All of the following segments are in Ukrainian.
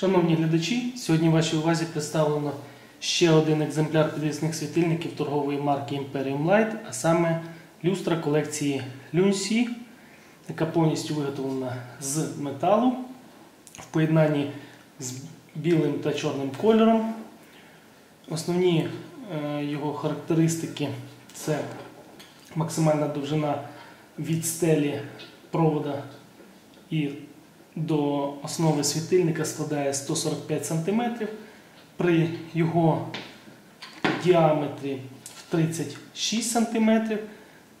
Шановні глядачі, сьогодні вашій увазі представлено ще один екземпляр підвісних світильників торгової марки Imperium Light, а саме люстра колекції Lunsy, яка повністю виготовлена з металу в поєднанні з білим та чорним кольором. Основні е, його характеристики це максимальна довжина від стелі провода і до основи світильника складає 145 см. При його діаметрі в 36 см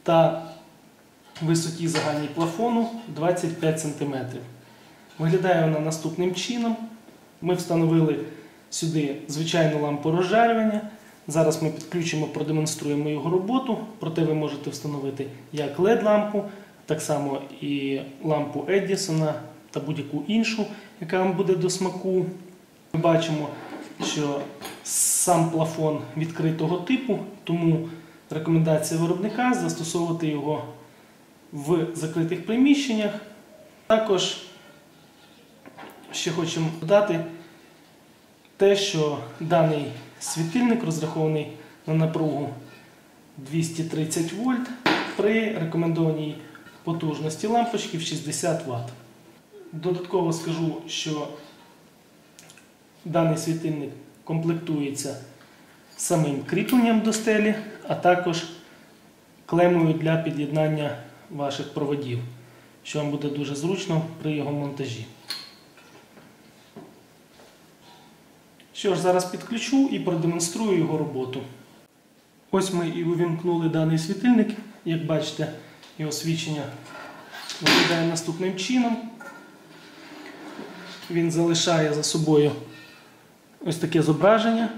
та висоті загальній плафону 25 см. Виглядає вона наступним чином. Ми встановили сюди звичайну лампу розжарювання. Зараз ми підключимо, продемонструємо його роботу. Проте ви можете встановити як LED-лампу, так само і лампу Едісона та будь-яку іншу, яка вам буде до смаку. Ми бачимо, що сам плафон відкритого типу, тому рекомендація виробника застосовувати його в закритих приміщеннях. Також ще хочемо додати те, що даний світильник розрахований на напругу 230 вольт при рекомендованій потужності лампочки в 60 Вт. Додатково скажу, що даний світильник комплектується самим кріпленням до стелі, а також клемою для під'єднання ваших проводів, що вам буде дуже зручно при його монтажі. Що ж, зараз підключу і продемонструю його роботу. Ось ми і увімкнули даний світильник. Як бачите, його свічення виглядає наступним чином. Він залишає за собою ось таке зображення.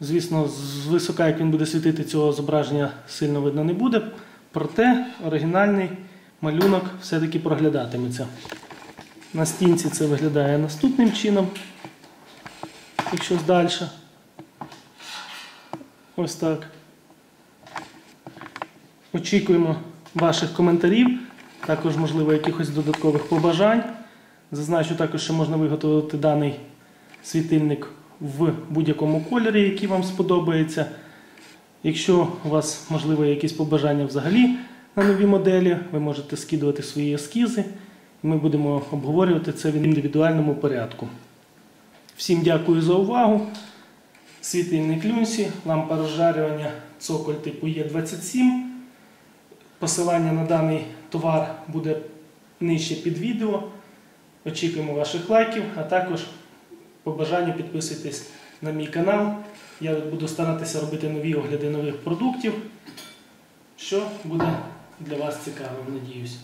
Звісно, з висока, як він буде світити, цього зображення сильно видно не буде. Проте оригінальний малюнок все-таки проглядатиметься. На стінці це виглядає наступним чином. Якщо далі. Ось так. Очікуємо ваших коментарів, також, можливо, якихось додаткових побажань. Зазначу також, що можна виготовити даний світильник в будь-якому кольорі, який вам сподобається. Якщо у вас, можливо, якісь побажання взагалі на нові моделі, ви можете скидувати свої ескізи, ми будемо обговорювати це в індивідуальному порядку. Всім дякую за увагу. Світильник люнсі, лампа розжарювання цоколь типу Е27. Посилання на даний товар буде нижче під відео. Очікуємо ваших лайків, а також по бажанню підписуйтесь на мій канал. Я буду старатися робити нові огляди нових продуктів, що буде для вас цікавим, надіюсь.